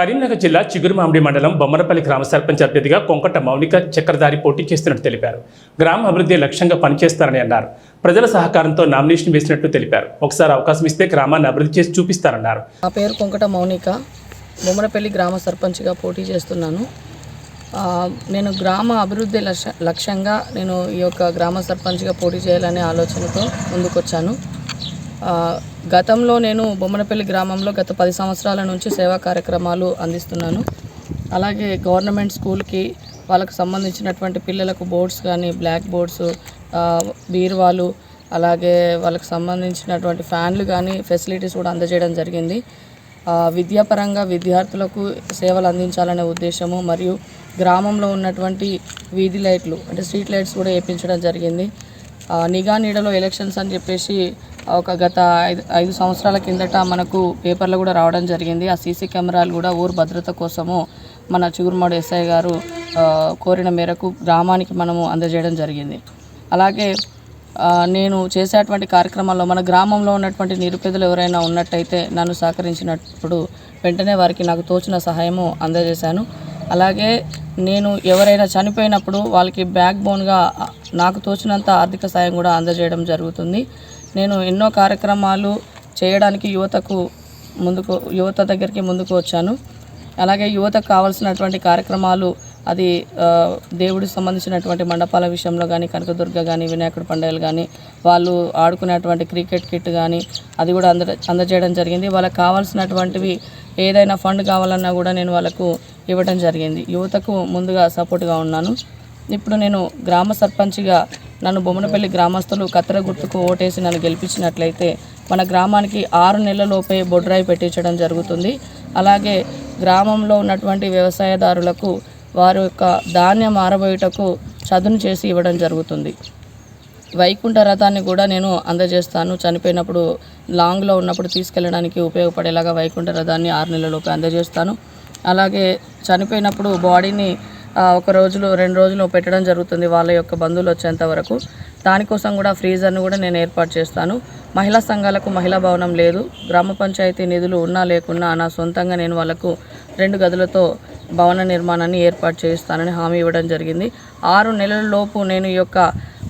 కరీంనగర్ జిల్లా చిగురుమామిడి మండలం బొమ్మరపల్లి గ్రామ సర్పంచ్ అభ్యర్థిగా కొంకట మౌనిక చక్రధారి పోటీ చేస్తున్నట్టు తెలిపారు. గ్రామ అభివృద్ధి లక్ష్యంగా పనిచేస్తారని అన్నారు. ప్రజల సహకారంతో నామినేషన్ వేసినట్టు తెలిపారు. ఒకసారి అవకాశం ఇస్తే గ్రామాన్ని అభివృద్ధి చేసి చూపిస్తారన్నారు. నా పేరు కొంకట మౌనిక. బొమ్మరపల్లి గ్రామ సర్పంచ్గా పోటీ చేస్తున్నాను. నేను గ్రామ అభివృద్ధి లక్ష్య లక్ష్యంగా నేను ఈ యొక్క గ్రామ సర్పంచ్గా పోటీ చేయాలనే ఆలోచనతో ముందుకొచ్చాను. గతంలో నేను బొమ్మనపల్లి గ్రామంలో గత పది సంవత్సరాల నుంచి సేవా కార్యక్రమాలు అందిస్తున్నాను. అలాగే గవర్నమెంట్ స్కూల్కి వాళ్ళకు సంబంధించినటువంటి పిల్లలకు బోర్డ్స్ కానీ బ్లాక్ బోర్డ్స్ బీరువాలు అలాగే వాళ్ళకి సంబంధించినటువంటి ఫ్యాన్లు కానీ ఫెసిలిటీస్ కూడా అందజేయడం జరిగింది. విద్యాపరంగా విద్యార్థులకు సేవలు అందించాలనే ఉద్దేశము మరియు గ్రామంలో ఉన్నటువంటి వీధి లైట్లు అంటే స్ట్రీట్ లైట్స్ కూడా వేయించడం జరిగింది. నిఘా నీడలో ఎలక్షన్స్ అని చెప్పేసి ఒక గత ఐదు ఐదు సంవత్సరాల కిందట మనకు పేపర్లో కూడా రావడం జరిగింది. ఆ సీసీ కెమెరాలు కూడా ఊరు భద్రత కోసము మన చిగురుమాడు ఎస్ఐ గారు కోరిన మేరకు గ్రామానికి మనము అందజేయడం జరిగింది. అలాగే నేను చేసేటువంటి కార్యక్రమాల్లో మన గ్రామంలో ఉన్నటువంటి నిరుపేదలు ఎవరైనా ఉన్నట్టయితే నన్ను సహకరించినప్పుడు వెంటనే వారికి నాకు తోచిన సహాయము అందజేశాను. అలాగే నేను ఎవరైనా చనిపోయినప్పుడు వాళ్ళకి బ్యాక్ బోన్గా నాకు తోచినంత ఆర్థిక సాయం కూడా అందజేయడం జరుగుతుంది. నేను ఎన్నో కార్యక్రమాలు చేయడానికి యువతకు ముందుకు యువత దగ్గరికి ముందుకు వచ్చాను. అలాగే యువతకు కావాల్సినటువంటి కార్యక్రమాలు అది దేవుడికి సంబంధించినటువంటి మండపాల విషయంలో కానీ కనకదుర్గ కానీ వినాయకుడి పండుగలు కానీ వాళ్ళు ఆడుకునేటువంటి క్రికెట్ కిట్ కానీ అది కూడా అంద అందజేయడం జరిగింది. వాళ్ళకి కావాల్సినటువంటివి ఏదైనా ఫండ్ కావాలన్నా కూడా నేను వాళ్ళకు ఇవ్వడం జరిగింది. యువతకు ముందుగా సపోర్ట్గా ఉన్నాను. ఇప్పుడు నేను గ్రామ సర్పంచ్గా నన్ను బొమ్మనపల్లి గ్రామస్తులు కత్తెర గుర్తుకు ఓటేసి నన్ను గెలిపించినట్లయితే మన గ్రామానికి ఆరు నెలలలోపే బొడ్రాయి పెట్టించడం జరుగుతుంది. అలాగే గ్రామంలో ఉన్నటువంటి వ్యవసాయదారులకు వారి యొక్క ధాన్యం ఆరబోయుటకు చదును చేసి ఇవ్వడం జరుగుతుంది. వైకుంఠ రథాన్ని కూడా నేను అందజేస్తాను. చనిపోయినప్పుడు లాంగ్లో ఉన్నప్పుడు తీసుకెళ్ళడానికి ఉపయోగపడేలాగా వైకుంఠ రథాన్ని ఆరు నెలలలోపు అందజేస్తాను. అలాగే చనిపోయినప్పుడు బాడీని ఒక రోజులు రెండు రోజులు పెట్టడం జరుగుతుంది వాళ్ళ యొక్క బంధువులు వచ్చేంత వరకు. దానికోసం కూడా ఫ్రీజర్ను కూడా నేను ఏర్పాటు చేస్తాను. మహిళా సంఘాలకు మహిళా భవనం లేదు. గ్రామ పంచాయతీ నిధులు ఉన్నా లేకున్నా నా సొంతంగా నేను వాళ్ళకు రెండు గదులతో భవన నిర్మాణాన్ని ఏర్పాటు చేస్తానని హామీ ఇవ్వడం జరిగింది. ఆరు నెలల లోపు నేను ఈ యొక్క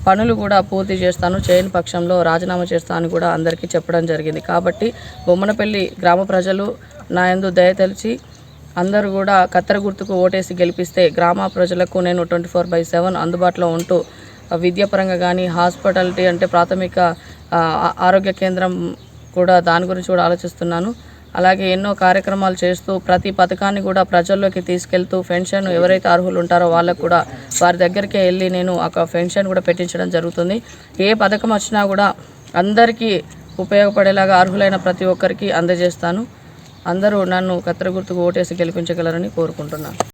పనులు కూడా పూర్తి చేస్తాను. చేయని పక్షంలో రాజీనామా చేస్తాను కూడా అందరికీ చెప్పడం జరిగింది. కాబట్టి బొమ్మనపల్లి గ్రామ ప్రజలు నా యందు దయ తెలిసి అందరూ కూడా కత్తెర గుర్తుకు ఓటేసి గెలిపిస్తే గ్రామ ప్రజలకు నేను ట్వంటీ ఫోర్ బై సెవెన్ అందుబాటులో ఉంటూ విద్యాపరంగా కానీ హాస్పిటాలిటీ అంటే ప్రాథమిక ఆరోగ్య కేంద్రం కూడా దాని గురించి కూడా ఆలోచిస్తున్నాను. అలాగే ఎన్నో కార్యక్రమాలు చేస్తూ ప్రతి పథకాన్ని కూడా ప్రజల్లోకి తీసుకెళ్తూ పెన్షన్ ఎవరైతే అర్హులు ఉంటారో వాళ్ళకు కూడా వారి దగ్గరికే వెళ్ళి నేను ఒక పెన్షన్ కూడా పెట్టించడం జరుగుతుంది. ఏ పథకం వచ్చినా కూడా అందరికీ ఉపయోగపడేలాగా అర్హులైన ప్రతి ఒక్కరికి అందజేస్తాను. అందరూ నన్ను కత్తెర గుర్తుకు ఓటేసి గెలిపించగలరని కోరుకుంటున్నాను.